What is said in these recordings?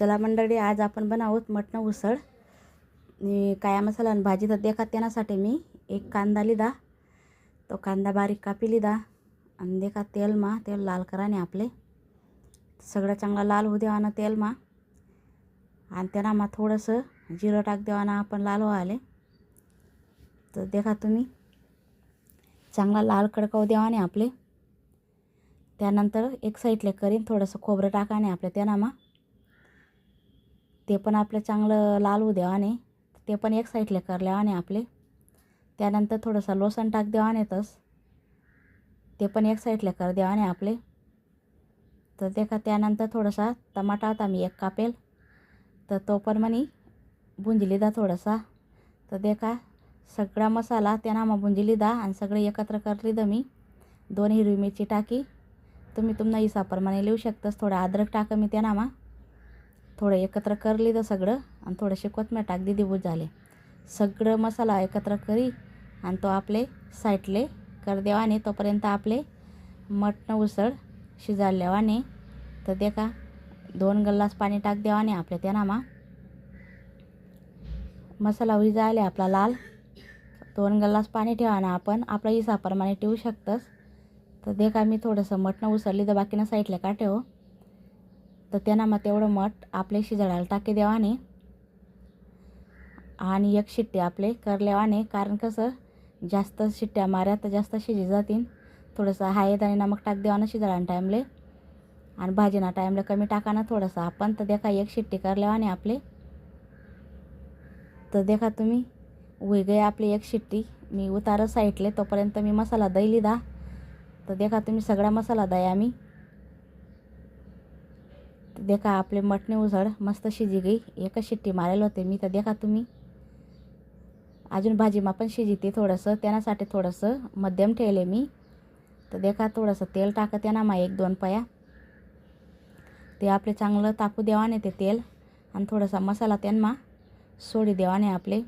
चला मंडळी आज आपण बनावत मटणं उसळ. काया मसाला आणि भाजी तर देखा त्यासाठी मी. एक कांदा लिदा तो कांदा बारीक कापी लिदा आणि देखा तेल मा तेल लाल कराने आपले. सगळं चांगला लाल होऊ देवाना तेल मा. आणि त्यांना मा थोडंसं जिरं टाक देवाना आपण लाल व्हायले. तर देखा तुम्ही. चांगला लाल कडकाव देवाने आपले. त्यानंतर एक साईडले करीन थोडंसं खोबरं टाकाने आपल्या त्यांना मा. ते पण आपलं चांगलं लाल होऊ देवाने ते पण एक साईडले करल्यावाने आपले. त्यानंतर थोडंसं लोसन टाक देवाने तस. ते पण एक साईडला कर देवाने आपले. तर ते का त्यानंतर थोडासा टमाटा होता मी एक कापेल. तर तो पण म्हणे बुंजली दा थोडासा. तर देखा सगळा मसाला त्यांना मग बुंजली दा आणि सगळे एकत्र करली दा मी. दोन हिरवी मिरची टाकी. तुम्ही तुम्हाला हिसाप्रमाणे लिहू शकतास. थोडं अद्रक टाका मी त्यांना मग थोडं एकत्र करली तर सगळं आणि थोडंशी कोथमीर टाक दिदी झाले. सगळं मसाला एकत्र करी आणि तो आपले साईटले कर देवाने. तोपर्यंत आपले मटण उसळ शिजाल्यावाने तर देखा दोन गल्लास पाणी टाक देवाने. आपल्या त्यानामा मसाला होई आपला लाल दोन गल्लास पाणी ठेवा ना आपण आपल्या इसाप्रमाणे ठेवू शकतंस. तर देखा मी थोडंसं मटणं उसळली तर बाकीनं साईडला का ठेव? तर त्यांना मग तेवढं मठ आपले शिजडायला टाके देवाने आणि एक शिट्टी आपले करल्यावाने. कारण कसं जास्त शिट्ट्या माऱ्या तर जास्त शिजी जातील थोडंसं हायेत आणि नमक टाक देवानं शिजळाने टाईमले. आणि भाजीना टाईमला कमी टाकाना थोडंसं. आपण तर देखा एक शिट्टी करल्यावाने आपले. तर देखा तुम्ही वेगळे आपली एक शिट्टी. मी उतारं साईटले तोपर्यंत मी मसाला दैली दा तर देखा तुम्ही सगळा मसाला द्या आम्ही तर देखा आपले मटणे उसळ मस्त शिजी गई. एकच शिट्टी मारेल होते मी तर देखा तुम्ही. अजून भाजीमा पण शिजिते थोडंसं त्यासाठी थोडंसं मध्यम ठेवले मी. तर देखा थोडंसं तेल टाकत ना मा एक दोन पया. ते आपले चांगलं तापू देवाने ते तेल. आणि थोडासा मसाला त्यांना सोडी देवाने आपले.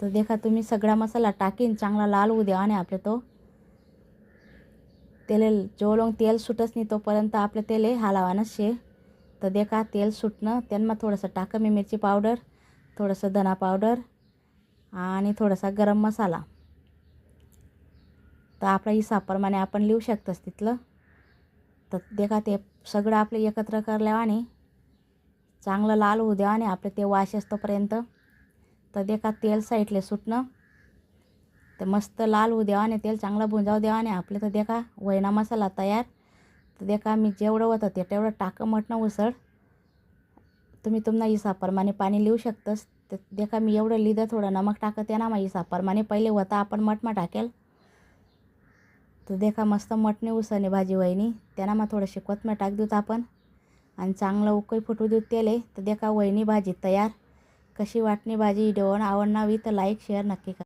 तर देखा तुम्ही सगळा मसाला टाकीन चांगला लाल होऊ देवाने आपले तो. तेल जो लोंग तेल सुटच नाही तोपर्यंत आपले तेले हालावानच शे. तर देखा तेल सुटणं त्यांना थोडंसं टाकं मी मिरची पावडर थोडंसं धना पावडर आणि थोडासा गरम मसाला. तर आपल्या हिसाप्रमाणे आपण लिहू शकतोस तिथलं. तर देखा ते सगळं आपलं एकत्र करल्यावाने चांगलं लाल होऊ द्यावाने आपले ते वाश असतोपर्यंत तर देखा तेल साईडले सुटणं. तर मस्त लाल होऊ द्यावाने तेल चांगलं भुंजाव आणि आपले तर देखा वैना मसाला तयार. तर देखा मी जेवढं होतं ते तेवढं टाकं म्हटणं उसळ. तुम्ही तुम्हाला इसाप्रमाणे पाणी लिहू शकतंस. तर देखा मी एवढं लिहिलं थोडं नमक टाकत आहे ना मग इसाप्रमाणे पहिले होता आपण मटमा टाकेल. तर देखा मस्त मठने उसळणे भाजी वहिनी. त्यांना मग थोडंसे कोथमीर टाक देऊत आपण. आणि चांगलं उकळी फुटू देऊ तेले तर देखा वहिनी भाजी तयार. कशी वाटणी भाजी. जेवण आवडणावी तर लाईक शेअर नक्की करा.